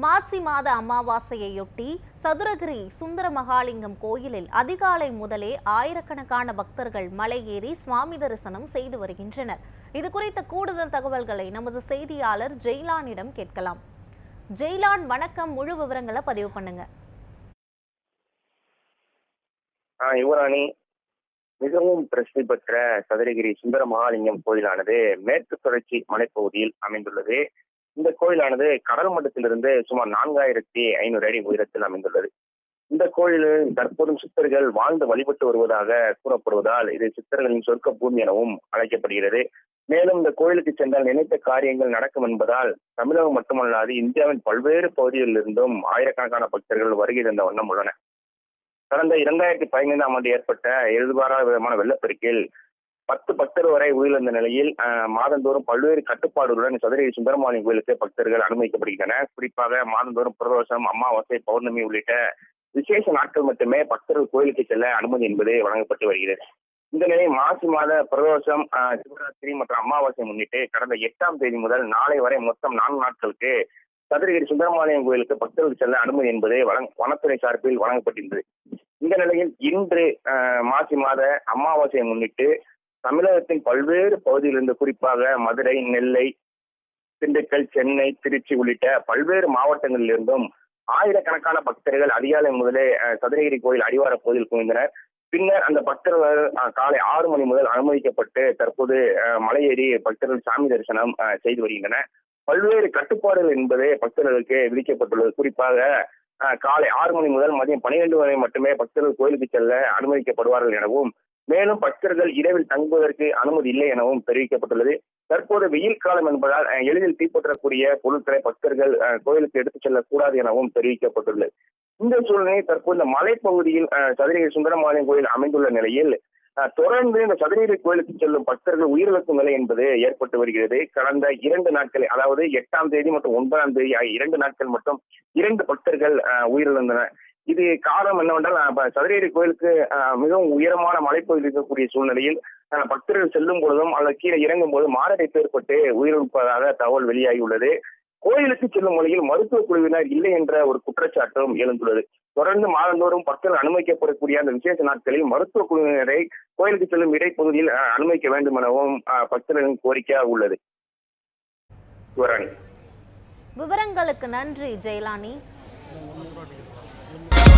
மாசி மாத அமாவாசையொட்டி சதுரகிரி சுந்தர மகாலிங்கம் கோயிலில் அதிகாலை முதலே ஆயிரக்கணக்கான பக்தர்கள் மலை ஏறி சுவாமி தரிசனம் செய்து வருகின்றனர். இது குறித்த கூடுதல் தகவல்களை நமது செய்தியாளர் ஜெய்லானிடம் கேட்கலாம். ஜெய்லான் வணக்கம். முழு விவரங்களை பதிவு பண்ணுங்க. யுவராணி மிகவும் பிரசித்தி பெற்ற சதுரகிரி சுந்தர மகாலிங்கம் கோயிலானது மேற்கு தொடர்ச்சி மலைப்பகுதியில் அமைந்துள்ளது. இந்த கோயிலானது கடல் மட்டத்திலிருந்து சுமார் நான்காயிரத்தி ஐநூறு அடி உயரத்தில் அமைந்துள்ளது. இந்த கோயிலில் தற்போதும் சித்தர்கள் வாழ்ந்து வழிபட்டு வருவதாக கூறப்படுவதால் இது சித்தர்களின் சொர்க்க பூமி எனவும் அழைக்கப்படுகிறது. மேலும் இந்த கோயிலுக்கு சென்றால் நினைத்த காரியங்கள் நடக்கும் என்பதால் தமிழகம் மட்டுமல்லாது இந்தியாவின் பல்வேறு பகுதிகளிலிருந்தும் ஆயிரக்கணக்கான பக்தர்கள் வருகை தந்த வண்ணம் உள்ளன. கடந்த இரண்டாயிரத்தி பதினைந்தாம் ஆண்டு ஏற்பட்ட எதிர்பாராத விதமான வெள்ளப்பெருக்கில் பத்து பக்தர் வரை உயிரிழந்த நிலையில் மாதந்தோறும் பல்வேறு கட்டுப்பாடுகளுடன் சதுரகிரி சுந்தரமாலின் கோயிலுக்கு பக்தர்கள் அனுமதிக்கப்படுகின்றனர் குறிப்பாக மாதந்தோறும் பிரதோஷம் அமாவாசை பௌர்ணமி உள்ளிட்ட விசேஷ நாட்கள் மட்டுமே பக்தர்கள் கோயிலுக்கு செல்ல அனுமதி என்பது வழங்கப்பட்டு வருகிறது. இந்த நிலையில் மாசி மாத பிரதோஷம் சிவராத்திரி மற்றும் அமாவாசை முன்னிட்டு கடந்த எட்டாம் தேதி முதல் நாளை வரை மொத்தம் நான்கு நாட்களுக்கு சதுரகிரி சுந்தரமாலயம் கோயிலுக்கு பக்தர்கள் செல்ல அனுமதி என்பது வழங்க வனத்துறை சார்பில் வழங்கப்பட்டிருந்தது. இந்த நிலையில் இன்று மாசி மாத அமாவாசையை முன்னிட்டு தமிழகத்தின் பல்வேறு பகுதிகளிலிருந்து குறிப்பாக மதுரை நெல்லை திண்டுக்கல் சென்னை திருச்சி உள்ளிட்ட பல்வேறு மாவட்டங்களிலிருந்தும் ஆயிரக்கணக்கான பக்தர்கள் அதிகாலை முதலே சதுரகிரி கோயில் அடிவார பகுதியில் குவிந்தனர். பின்னர் அந்த பக்தர்கள் காலை ஆறு மணி முதல் அனுமதிக்கப்பட்டு தற்போது மலையேறி பக்தர்கள் சாமி தரிசனம் அஹ், செய்து வருகின்றனர். பல்வேறு கட்டுப்பாடுகள் என்பது பக்தர்களுக்கு விதிக்கப்பட்டுள்ளது. குறிப்பாக காலை ஆறு மணி முதல் மதியம் பனிரெண்டு வரை மட்டுமே பக்தர்கள் கோயிலுக்கு செல்ல அனுமதிக்கப்படுவார்கள் எனவும் மேலும் பக்தர்கள் இரவில் தங்குவதற்கு அனுமதி இல்லை எனவும் தெரிவிக்கப்பட்டுள்ளது. தற்போது வெயில் காலம் என்பதால் எளிதில் தீப்பற்றக்கூடிய பொருட்களை பக்தர்கள் அஹ், கோயிலுக்கு எடுத்துச் செல்லக்கூடாது எனவும் தெரிவிக்கப்பட்டுள்ளது. இந்த சூழ்நிலை தற்போது இந்த மலைப்பகுதியில் சதுரகிரி சுந்தரமாலயம் கோயில் அமைந்துள்ள நிலையில் அஹ், தொடர்ந்து இந்த சதுரகிரி கோயிலுக்கு செல்லும் பக்தர்கள் உயிரிழக்கும் நிலை என்பது ஏற்பட்டு வருகிறது. கடந்த இரண்டு நாட்கள் அதாவது எட்டாம் தேதி மற்றும் ஒன்பதாம் தேதி இரண்டு நாட்கள் மட்டும் இரண்டு பக்தர்கள் அஹ், உயிரிழந்தனர். இது காரணம் என்னவென்றால் சதுரேரி கோயிலுக்கு மிகவும் உயரமான மலைப்பகுதி இருக்கக்கூடிய சூழ்நிலையில் பக்தர்கள் செல்லும் பொழுதும் அல்லது கீழே இறங்கும் போது மாரடைப்பு ஏற்பட்டு உயிரிழப்பதாக தகவல் வெளியாகியுள்ளது. கோயிலுக்கு செல்லும் வழியில் மருத்துவ குழுவினர் இல்லை என்ற ஒரு குற்றச்சாட்டும் எழுந்துள்ளது. தொடர்ந்து மாதந்தோறும் பக்தர்கள் அனுமதிக்கப்படக்கூடிய அந்த விசேஷ நாட்களில் மருத்துவ குழுவினரை கோயிலுக்கு செல்லும் இடைப்பகுதியில் அனுமதிக்க வேண்டும் எனவும் பக்தர்களின் கோரிக்கையாக உள்ளது. விவரங்களுக்கு நன்றி ஜெயலானி. Let me...